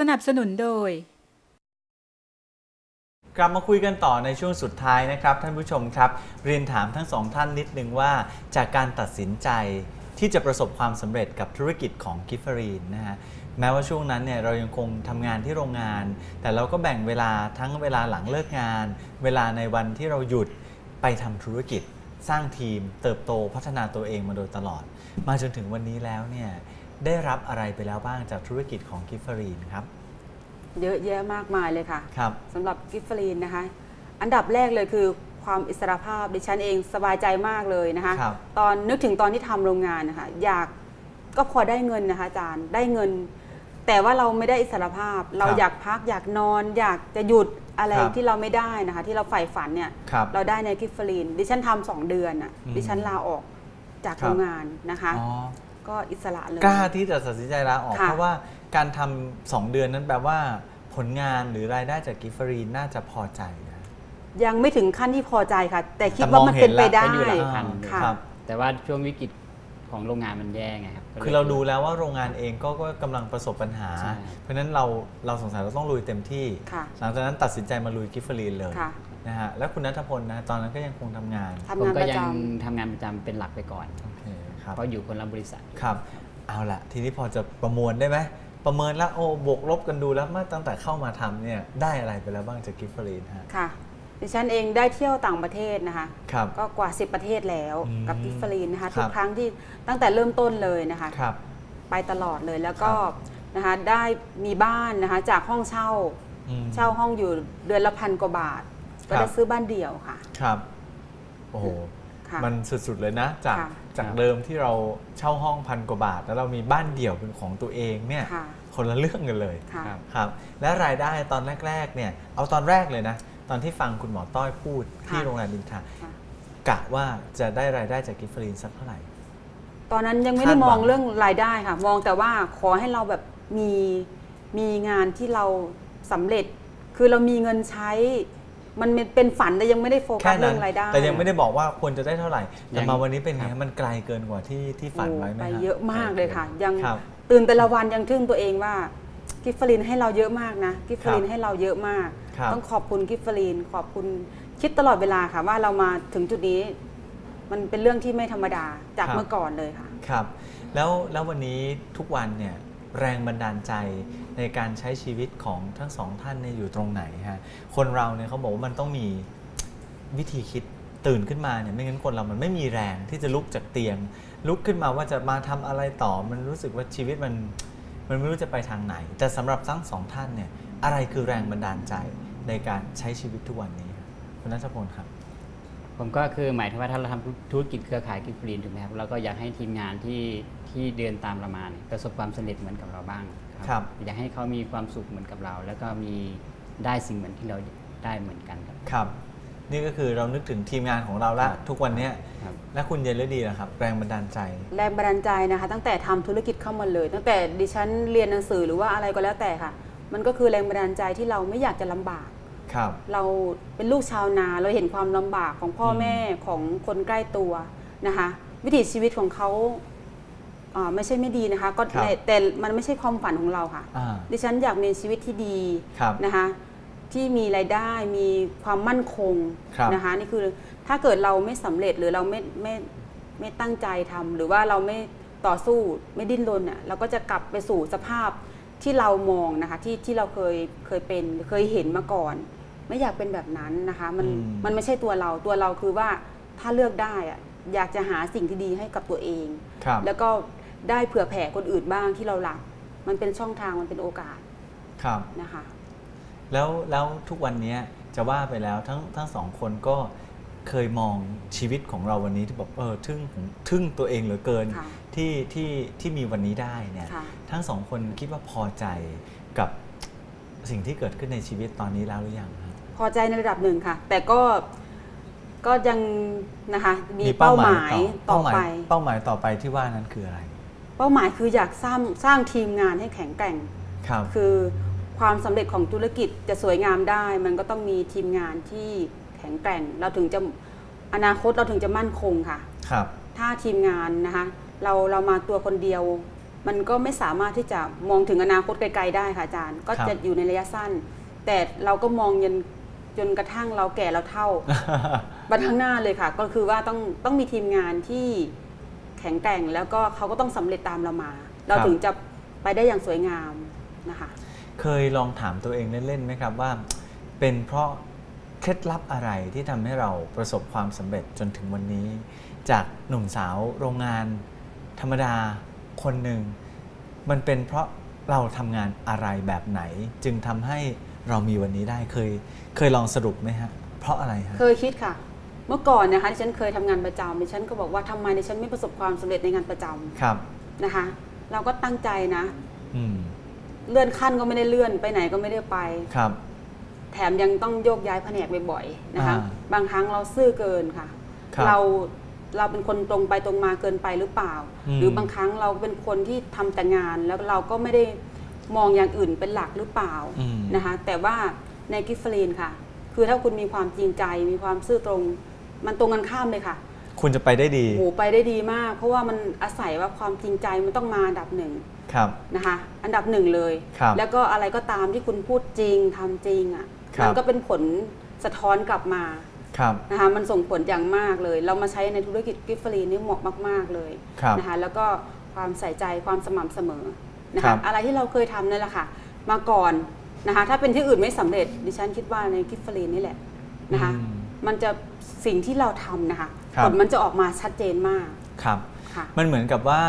สนับสนุนโดย กลับมาคุยกันต่อในช่วงสุดท้ายนะครับท่านผู้ชมครับ เรียนถามทั้งสองท่านนิดนึงว่า จากการตัดสินใจที่จะประสบความสำเร็จกับธุรกิจของกิฟฟรีนนะฮะแม้ว่าช่วงนั้นเนี่ยเรายังคงทำงานที่โรงงาน แต่เราก็แบ่งเวลาทั้งเวลาหลังเลิกงาน เวลาในวันที่เราหยุดไปทำธุรกิจ สร้างทีม เติบโตพัฒนาตัวเองมาโดยตลอด มาจนถึงวันนี้แล้วเนี่ย ได้รับอะไรไปแล้วบ้างจากธุรกิจของกิฟฟรีนครับเยอะแยะมากมายเลยค่ะครับสำหรับกิฟฟรีนนะคะ อันดับแรกเลยคือความอิสรภาพดิฉันเองสบายใจมากเลยนะคะครับตอนนึกถึงตอนที่ทำโรงงานนะคะอยากก็พอได้เงินนะคะอาจารย์ได้เงิน แต่ว่าเราไม่ได้อิสรภาพ เราอยากพักอยากนอน อยากจะหยุดอะไรครับที่เราไม่ได้นะคะ ที่เราใฝ่ฝันเนี่ยครับเราได้ในกิฟฟรีนดิฉันทำสองเดือนอะอืมดิฉันลาออกจากครับโรงงานนะคะอ๋อ ก็อิสระเลย กล้าที่จะตัดสินใจลาออก ค่ะ เพราะว่าการทำสองเดือนนั้นแปลว่าผลงานหรือรายได้จากกิฟฟรีนน่าจะพอใจนะยังไม่ถึงขั้นที่พอใจค่ะ แต่คิดแต่ว่ามันมองเห็เป็นนไปแล้วได้ก็อยู่หลักพัน ค่ะ ครับ แต่ว่าช่วงวิกฤตของโรงงานมันแย่ไงครับก็ลย คือเราดูแล้วว่าโรงงานเองก็ก็กำลังประสบปัญหา ใช่ เพราะฉะนั้นเราเราสงสัยเราต้องลุยเต็มที่ ค่ะ หลังจากนั้นตัดสินใจมาลุยกิฟฟรีนเลยค่ะนะฮะแล้วคุณนัทพลนะตอนนั้นก็ยังคงทำงาน ทำผมงานก็ประยัจงทำงานประจำเป็นหลักไปก่อนโอ เคครับเพราะอยู่คนละบริษัทครับเอาละทีนี้พอจะประมวลได้ไหมประเมินแล้วโอ้บวกลบกันดูแล้วเมื่อตั้งแต่เข้ามาทำเนี่ยได้อะไรไปแล้วบ้างจากกิฟฟรีนฮะำค่ะดิฉันเองได้เที่ยวต่างประเทศนะคะครับก็กว่า 10 ประเทศแล้วอืมกับกิฟฟรีนนะคะครับทุกครั้งที่ตั้งแต่เริ่มต้นเลยนะคะครับไปตลอดเลยแล้วก็ครับนะคะได้มีบ้านนะคะจากห้องเช่าอืมเช่าห้องอยู่เดือนละพันกว่าบาท ก็ครัได้บซื้อบ้านเดี่ยวค่ะครับโอ้โห ค่ะมันสุดๆเลยนะ จากค่ะจากครับเดิมที่เราเช่าห้องพันกว่าบาท แล้วเรามีบ้านเดี่ยวเป็นของตัวเองเนี่ยค่ะ คนละเรื่องกันเลยค่ะ ครับ ครับ และรายได้ตอนแรกๆเนี่ยเอาตอนแรกเลยนะ ตอนที่ฟังคุณหมอต้อยพูดที่ค่ะ โรงแรมดินทราค่ะกะว่าจะได้รายได้จากกิฟฟรีนสักเท่าไหร่ ตอนนั้นยังไม่ได้คาดหมวัองงเรื่องรายได้ค่ะ มองแต่ว่าขอให้เราแบบมีมีงานที่เราสำเร็จ คือเรามีเงินใช้ มันเป็นฝันแต่ยังไม่ได้โฟกัแค่สนั้เรื่อนงรายได้แต่ยังไม่ได้บอกว่าควรจะได้เท่าไหร่แต่ยังมาวันนี้เป็นไงครับมันไกลเกินกว่าที่ที่ฝันไว้ไหมโอ้ฮะไปเยอะมากเลยค่ะ ยังครับตื่นแต่ละวันยังทึ่งตัวเองว่า กิฟฟลินให้เราเยอะมากนะ กิฟฟลินครับให้เราเยอะมาก ครับ ต้องขอบคุณกิฟฟลินขอบคุณคิดตลอดเวลาค่ะ ว่าเรามาถึงจุดนี้ มันเป็นเรื่องที่ไม่ธรรมดาจากเมื่อก่อนเลยค่ะ ครับ แล้วแล้ววันนี้ทุกวันเนี่ย แรงบันดาลใจในการใช้ชีวิตของทั้งสองท่านเนี่ยอยู่ตรงไหนฮะคนเราเนี่ยเขาบอกว่ามันต้องมีวิธีคิดตื่นขึ้นมาเนี่ยไม่งั้นคนเรามันไม่มีแรงที่จะลุกจากเตียง ลุกขึ้นมาว่าจะมาทำอะไรต่อ มันรู้สึกว่าชีวิตมันมันไม่รู้จะไปทางไหน แต่สำหรับทั้งสองท่านเนี่ยอะไรคือแรงบันดาลใจในการใช้ชีวิตทุกวันนี้คุณนัทพลครับ ผมก็คือหมายถึงว่าถ้าเราทำธุรกิจเครือข่ายกิฟฟรีนถูกไหมครับเราก็อยากให้ทีมงานที่ที่เดินตามเรามาเนี่ยประสบความสำเร็จเหมือนกับเราบ้างครับอยากให้เขามีความสุขเหมือนกับเรา แล้วก็มีได้สิ่งเหมือนที่เราได้เหมือนกันครับครับ นี่ก็คือเรานึกถึงทีมงานของเราละทุกวันเนี้ยครับและคุณเยนฤดีนะครับ แรงบันดาลใจ แรงบันดาลใจนะคะ ตั้งแต่ทำธุรกิจเข้ามาเลย ตั้งแต่ดิฉันเรียนหนังสือหรือว่าอะไรก็แล้วแต่ค่ะ มันก็คือแรงบันดาลใจที่เราไม่อยากจะลำบาก ครับ เราเป็นลูกชาวนาเราเห็นความลำบากของพ่ออม แม่ของคนใกล้ตัวนะคะ วิถีชีวิตของเขาอ่าไม่ใช่ไม่ดีนะคะ ก็ครับ แต่แต่มันไม่ใช่ความฝันของเราค่ะ อ่า ดิฉันอยากมีชีวิตที่ดีครับนะคะที่มีรายได้มีความมั่นคงครับนะคะนี่คือถ้าเกิดเราไม่สำเร็จหรือเราไม่ไม่ไม่ตั้งใจทำหรือว่าเราไม่ต่อสู้ไม่ดิ้นรนเนี่ยเราก็จะกลับไปสู่สภาพที่เรามองนะคะที่ที่เราเคยเคยเป็นเคยเห็นมาก่อน ไม่อยากเป็นแบบนั้นนะคะมันอืม มันไม่ใช่ตัวเราตัวเราคือว่าถ้าเลือกได้อะอยากจะหาสิ่งที่ดีให้กับตัวเอง ครับแล้วก็ได้เผื่อแผ่คนอื่นบ้างที่เรารัก มันเป็นช่องทางมันเป็นโอกาสครับ นะคะ แล้วแล้วทุกวันเนี้ยจะว่าไปแล้วทั้งทั้งสองคนก็เคยมองชีวิตของเราวันนี้ที่บอกเออทึ่งผมทึ่งตัวเองเหลือเกินค่ะที่ที่ที่มีวันนี้ได้เนี่ยค่ะ ทั้งสองคนคิดว่าพอใจกับสิ่งที่เกิดขึ้นในชีวิตตอนนี้แล้วหรือยังฮะ พอใจในระดับหนึ่งค่ะ แต่ก็ก็ยังนะคะมีเป้าหมายต่อไป เป้าหมายต่อไปที่ว่านั้นคืออะไร เป้าหมายคืออยากสร้างสร้างทีมงานให้แข็งแกร่งครับคือความสำเร็จของธุรกิจจะสวยงามได้ มันก็ต้องมีทีมงานที่แข็งแกร่ง เราถึงจะอนาคตเราถึงจะมั่นคงค่ะครับ ถ้าทีมงานนะคะเราเรามาตัวคนเดียว มันก็ไม่สามารถที่จะมองถึงอนาคตไกลๆได้ค่ะอาจารย์ ก็ครับจะอยู่ในระยะสั้น แต่เราก็มองจน จนกระทั่งเราแก่เราเท่า บันข้างหน้าเลยค่ะ ก็คือว่าต้องต้องมีทีมงานที่แข็งแกร่งแล้วก็เขาก็ต้องสำเร็จตามเรามา เราครับถึงจะไปได้อย่างสวยงามนะคะ เคยลองถามตัวเองเล่นๆไหมครับว่า เป็นเพราะเคล็ดลับอะไรที่ทำให้เราประสบความสำเร็จจนถึงวันนี้ จากหนุ่มสาวโรงงาน ธรรมดาคนหนึ่งมันเป็นเพราะเราทำงานอะไรแบบไหน จึงทำให้ เรามีวันนี้ได้เคยเคยลองสรุปไหมฮะ เพราะอะไรฮะ เคยคิดค่ะ เมื่อก่อนนะคะดิฉันเคยทำงานประจำดิฉันก็บอกว่าทำไมดิฉันไม่ประสบความสำเร็จในงานประจำครับ นะคะ เราก็ตั้งใจนะ อืม เลื่อนขั้นก็ไม่ได้เลื่อนไปไหนก็ไม่ได้ไป ครับ แถมยังต้องโยกย้ายแผนกบ่อยๆนะคะ อ่าบางครั้งเราซื่อเกินค่ะ ครับเราเราเป็นคนตรงไปตรงมาเกินไปหรือเปล่า อืม หรือบางครั้งเราเป็นคนที่ทำแต่งานแล้วเราก็ไม่ได้ มองอย่างอื่นเป็นหลักหรือเปล่าอืมนะคะแต่ว่าในกิฟฟลีนค่ะ คือถ้าคุณมีความจริงใจมีความซื่อตรง มันตรงกันข้ามเลยค่ะ คุณจะไปได้ดีโหไปได้ดีมาก เพราะว่ามันอาศัยว่าความจริงใจมันต้องมาอันดับหนึ่งครับนะคะอันดับหนึ่งเลยครับแล้วก็อะไรก็ตามที่คุณพูดจริงทำจริงอะครับมัก็เป็นผลสะท้อนกลับมาครับนะคะมันส่งผลอย่างมากเลย เรามาใช้ในธุรกิจกิฟฟรีนี่เหมาะมาก ๆเลยครับนะคะแล้วก็ความใส่ใจความสม่ำเสมอ นะครัคะบ อะไรที่เราเคยทำนั่นแหละค่ะ มาก่อนนะคะ ถ้าเป็นที่อื่นไม่สำเร็จดิฉันคิดว่าในกิฟฟรีนี่แหละนะคะ อืม มันจะสิ่งที่เราทำนะคะครับ ผลมันจะออกมาชัดเจนมากครับ ค่ะมันเหมือนกับว่า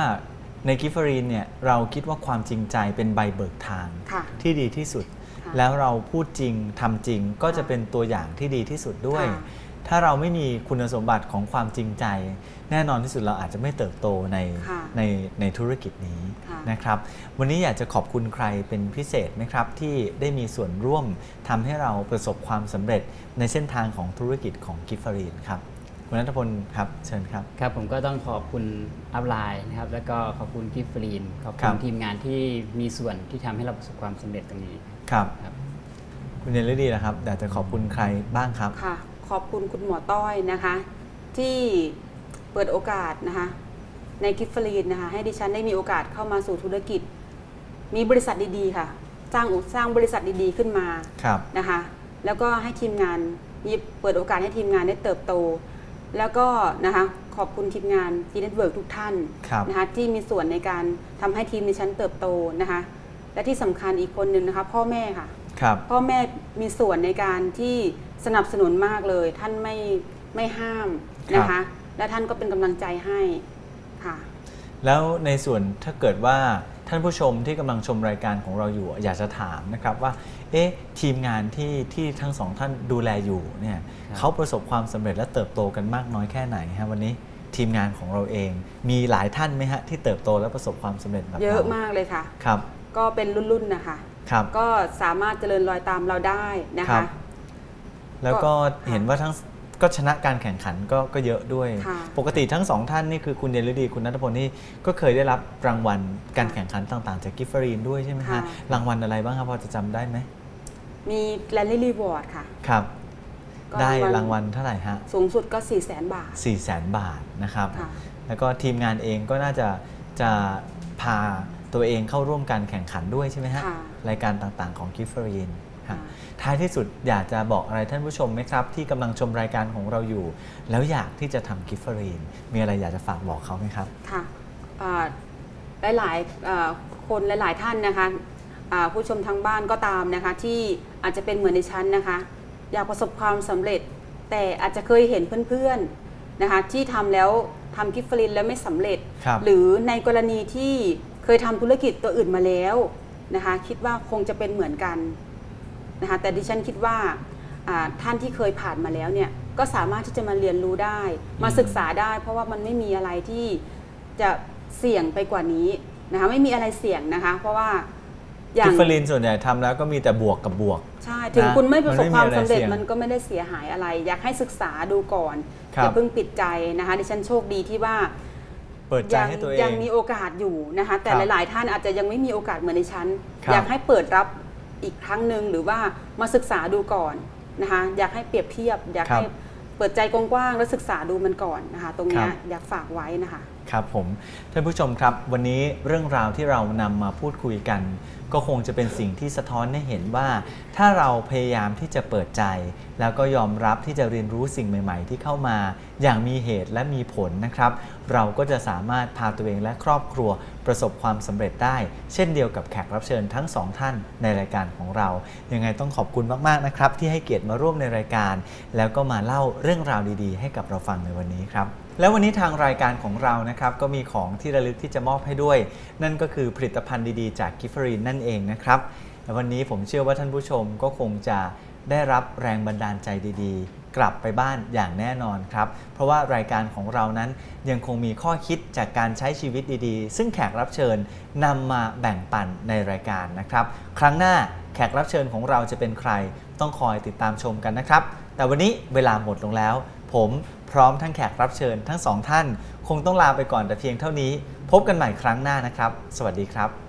ในกิฟฟรีนเนี่ยเราคิดว่าความจริงใจเป็นใบเบิกทาง ค่ะ ที่ดีที่สุด ค่ะแล้วเราพูดจริงทำจริงก็จะค่ะเป็นตัวอย่างที่ดีที่สุดด้วย ค่ะ ถ้าเราไม่มีคุณสมบัติของความจริงใจ แน่นอนที่สุดเราอาจจะไม่เติบโตในค่ะในในธุรกิจนี้ค่ะนะครับ วันนี้อยากจะขอบคุณใครเป็นพิเศษไหมครับ ที่ได้มีส่วนร่วมทำให้เราประสบความสำเร็จในเส้นทางของธุรกิจของกิฟฟรีนครับคุณนัทพลครับเชิญครับครับ ผมก็ต้องขอบคุณอัพไลน์นะครับ แล้วก็ขอบคุณกิฟฟรีนขอบครัคุณบทีมงานที่มีส่วนที่ทำให้เราประสบความสำเร็จตรงนี้ครับครับคุณเนลดีนะครับอยากจะขอบคุณใครบ้างครับค่ะ ขอบคุณคุณหมอต้อยนะคะ ที่เปิดโอกาสนะคะในกิฟฟรีนนะคะให้ดิฉันได้มีโอกาสเข้ามาสู่ธุรกิจ มีบริษัทดีๆค่ะ สร้างสร้างบริษัทดีๆขึ้นมาครับนะคะ แล้วก็ให้ทีมงานมีเปิดโอกาสให้ทีมงานได้เติบโต แล้วก็นะคะขอบคุณทีมงานจีเน็ตเวิร์กทุกท่านครับนะคะที่มีส่วนในการทำให้ทีมดิฉันเติบโตนะคะ และที่สำคัญอีกคนหนึ่งนะคะ พ่อแม่ค่ะครับพ่อแม่มีส่วนในการที่ สนับสนุนมากเลย ท่านไม่ไม่ห้ามนะครัคะบและท่านก็เป็นกำลังใจให้ค่ะแล้วในส่วนถ้าเกิดว่าท่านผู้ชมที่กำลังชมรายการของเราอยู่ อยากจะถามนะครับว่า เอ๊ะทีมงานที่ที่ทั้งสองท่านดูแลอยู่เนี่ยครับเขาประสบความสำเร็จและเติบโตกันมากน้อยแค่ไหนฮะวันนี้ทีมงานของเราเอง มีหลายท่านไหมฮะที่เติบโตและประสบความสำเร็จแบบเยอะรมากเลยค่ะครับ ก็เป็นรุ่นๆนะคะ ครับ ก็สามารถเจริญรอยตามเราได้นะครัคะบ แล้วก็ค่ะเห็นว่าทั้งก็ชนะการแข่งขันก็ก็เยอะด้วยค่ะปกติทั้งสองท่านนี่คือคุณเดลดีคุณนัทพลนี่ก็เคยได้รับรางวัลการแข่งขันต่างๆ จากกิฟฟรีนด้วยใช่ไหมฮะค่ะรางวัลอะไรบ้างครับพอจะจำได้ไหมมีแลนลี่รีวอร์ดค่ะครับก็ได้รางวัลเท่าไหร่ฮะสูงสุดก็ 4 0 0แสนบาท 4 0 0แสนบาทนะครับค่ะแล้วก็ทีมงานเองก็น่าจะจะพาตัวเองเข้าร่วมการแข่งขันด้วยใช่ไหมฮะค่ะรายการต่างๆของกิฟฟรีนค่ะ ท้ายที่สุดอยากจะบอกอะไรท่านผู้ชมไหมครับ ที่กำลังชมรายการของเราอยู่ แล้วอยากที่จะทำกิฟฟรีน มีอะไรอยากจะฝากบอกเขาไหมครับ ค่ะอ่าหลายๆอ่าคนหลาย ๆ ท่านนะคะอ่าผู้ชมทางบ้านก็ตามนะคะ ที่อาจจะเป็นเหมือนในชั้นนะคะ อยากประสบความสำเร็จ แต่อาจจะเคยเห็นเพื่อนๆนะคะที่ทำแล้วทำกิฟฟลินแล้วไม่สำเร็จครับหรือในกรณีที่เคยทำธุรกิจตัวอื่นมาแล้วนะคะ คิดว่าคงจะเป็นเหมือนกัน นะคะแต่ดิฉันคิดว่าอ่าท่านที่เคยผ่านมาแล้วเนี่ยก็สามารถที่จะมาเรียนรู้ได้ มาศึกษาได้ เพราะว่ามันไม่มีอะไรที่จะเสี่ยงไปกว่านี้นะคะไม่มีอะไรเสี่ยงนะคะ เพราะว่าอย่ากิงฟฟรีนส่วนใหญ่ทำแล้วก็มีแต่บวกกับบวก ใช่ ถึงนะคุณไม่ประสบมันไม่ความมีอะไรสำเร็จเสี่ยงมันก็ไม่ได้เสียหายอะไร อยากให้ศึกษาดูก่อนครับอย่าเพิ่งปิดใจนะคะดิฉันโชคดีที่ว่าเปิดใจยังให้ตัวเองยังมีโอกาสอยู่นะคะ แต่ครับหลาย ๆ ท่านอาจจะยังไม่มีโอกาสเหมือนในฉันครับอยากให้เปิดรับ อีกครั้งหนึ่งหรือว่ามาศึกษาดูก่อนนะคะอยากให้เปรียบเทียบ อยากให้เปิดใจกว้างๆแล้วศึกษาดูมันก่อนนะคะ ตรงเนี้ยอยากฝากไว้นะคะ ครับผมท่านผู้ชมครับ วันนี้เรื่องราวที่เรานำมาพูดคุยกันก็คงจะเป็นสิ่งที่สะท้อนให้เห็นว่า ถ้าเราพยายามที่จะเปิดใจ แล้วก็ยอมรับที่จะเรียนรู้สิ่งใหม่ ๆ ที่เข้ามา อย่างมีเหตุและมีผลนะครับ เราก็จะสามารถพาตัวเองและครอบครัวประสบความสำเร็จได้ เช่นเดียวกับแขกรับเชิญทั้งสองท่านในรายการของเรา ยังไงต้องขอบคุณมากๆนะครับ ที่ให้เกียรติมาร่วมในรายการ แล้วก็มาเล่าเรื่องราวดีๆ ให้กับเราฟังในวันนี้ครับแล้ววันนี้ทางรายการของเรานะครับก็มีของที่ระลึกที่จะมอบให้ด้วย นั่นก็คือผลิตภัณฑ์ดีๆจากกิฟฟรีนนั่นเองนะครับและวันนี้ผมเชื่อว่าท่านผู้ชมก็คงจะได้รับแรงบันดาลใจดีๆ กลับไปบ้านอย่างแน่นอนครับ เพราะว่ารายการของเรานั้นยังคงมีข้อคิดจากการใช้ชีวิตดีๆ ซึ่งแขกรับเชิญนำมาแบ่งปันในรายการนะครับ ครั้งหน้าแขกรับเชิญของเราจะเป็นใคร ต้องคอยติดตามชมกันนะครับ แต่วันนี้เวลาหมดลงแล้ว ผมพร้อมทั้งแขกรับเชิญทั้งสองท่าน คงต้องลาไปก่อนแต่เพียงเท่านี้ พบกันใหม่ครั้งหน้านะครับ สวัสดีครับ